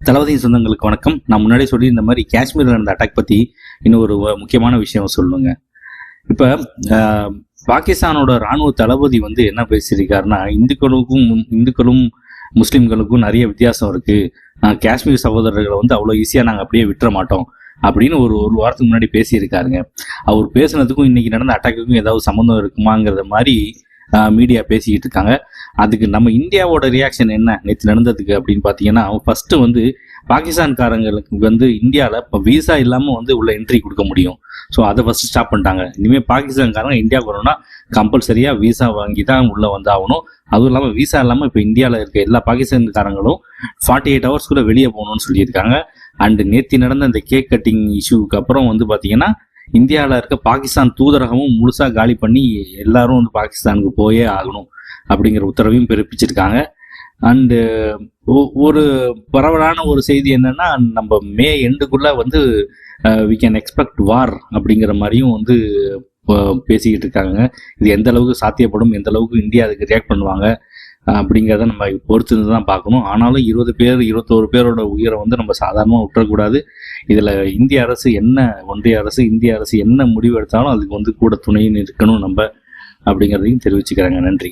தளபதி சொந்தங்களுக்கு வணக்கம். நான் முன்னாடியே சொல்லி இந்த மாதிரி காஷ்மீரில் நடந்த அட்டாக் பற்றி இன்னும் ஒரு முக்கியமான விஷயம் சொல்லுங்க இப்போ பாகிஸ்தானோட ராணுவ தளபதி வந்து என்ன பேசியிருக்காருன்னா இந்துக்களுக்கும் இந்துக்களும் முஸ்லீம்களுக்கும் நிறைய வித்தியாசம் இருக்குது காஷ்மீர் சகோதரர்களை வந்து அவ்வளோ ஈஸியாக நாங்கள் அப்படியே விட்டுற மாட்டோம் அப்படின்னு ஒரு ஒரு வாரத்துக்கு முன்னாடி பேசியிருக்காருங்க. அவர் பேசுனதுக்கும் இன்னைக்கு நடந்த அட்டாக்குக்கும் ஏதாவது சம்மந்தம் இருக்குமாங்கிறத மாதிரி மீடியா பேசிக்கிட்டு இருக்காங்க அதுக்கு நம்ம இந்தியாவோட ரியாக்ஷன் என்ன? நேற்று நடந்ததுக்கு அப்படின்னு பார்த்தீங்கன்னா ஃபர்ஸ்ட்டு வந்து பாகிஸ்தான்காரங்களுக்கு வந்து இந்தியாவில் இப்போ விசா இல்லாமல் வந்து உள்ள என்ட்ரி கொடுக்க முடியும். ஸோ அதை ஃபஸ்ட்டு ஸ்டாப் பண்ணிட்டாங்க. இனிமேல் பாகிஸ்தான்காரங்க இந்தியாவுக்கு வரணும்னா கம்பல்சரியாக விசா வாங்கி தான் உள்ளே வந்து ஆகணும் அதுவும் இல்லாமல் விசா இல்லாமல் இப்போ இந்தியாவில் இருக்க எல்லா பாகிஸ்தான்காரங்களும் ஃபார்ட்டி எயிட் ஹவர்ஸ்க்குள்ளே வெளியே போகணும்னு சொல்லியிருக்காங்க. அண்டு நேற்று நடந்த அந்த கேக் கட்டிங் இஷ்யூக்கு அப்புறம் வந்து பார்த்தீங்கன்னா இந்தியாவில் இருக்க பாகிஸ்தான் தூதரகமும் முழுசாக காலி பண்ணி எல்லாரும் வந்து பாகிஸ்தானுக்கு போயே ஆகணும் அப்படிங்கிற உத்தரவையும் பிறப்பிச்சிருக்காங்க. அண்டு ஒரு பரவலான ஒரு செய்தி என்னன்னா நம்ம மே எண்டுக்குள்ள வந்து வி கேன் எக்ஸ்பெக்ட் வார் அப்படிங்கிற மாதிரியும் வந்து பேசிக்கிட்டு இருக்காங்க. இது எந்த அளவுக்கு சாத்தியப்படும் எந்த அளவுக்கு இந்தியா அதுக்கு ரியாக்ட் பண்ணுவாங்க அப்படிங்கிறத நம்ம பொறுத்து இருந்து தான் பார்க்கணும். ஆனாலும் இருபது பேர் இருபத்தோரு பேரோட உயிரை வந்து நம்ம சாதாரணமாக விட்டுறக்கூடாது. இதில் இந்திய அரசு என்ன ஒன்றிய அரசு இந்திய அரசு என்ன முடிவு எடுத்தாலும் அதுக்கு வந்து கூட துணைன்னு இருக்கணும் நம்ம அப்படிங்கிறதையும் தெரிவிச்சுக்கிறாங்க. நன்றி.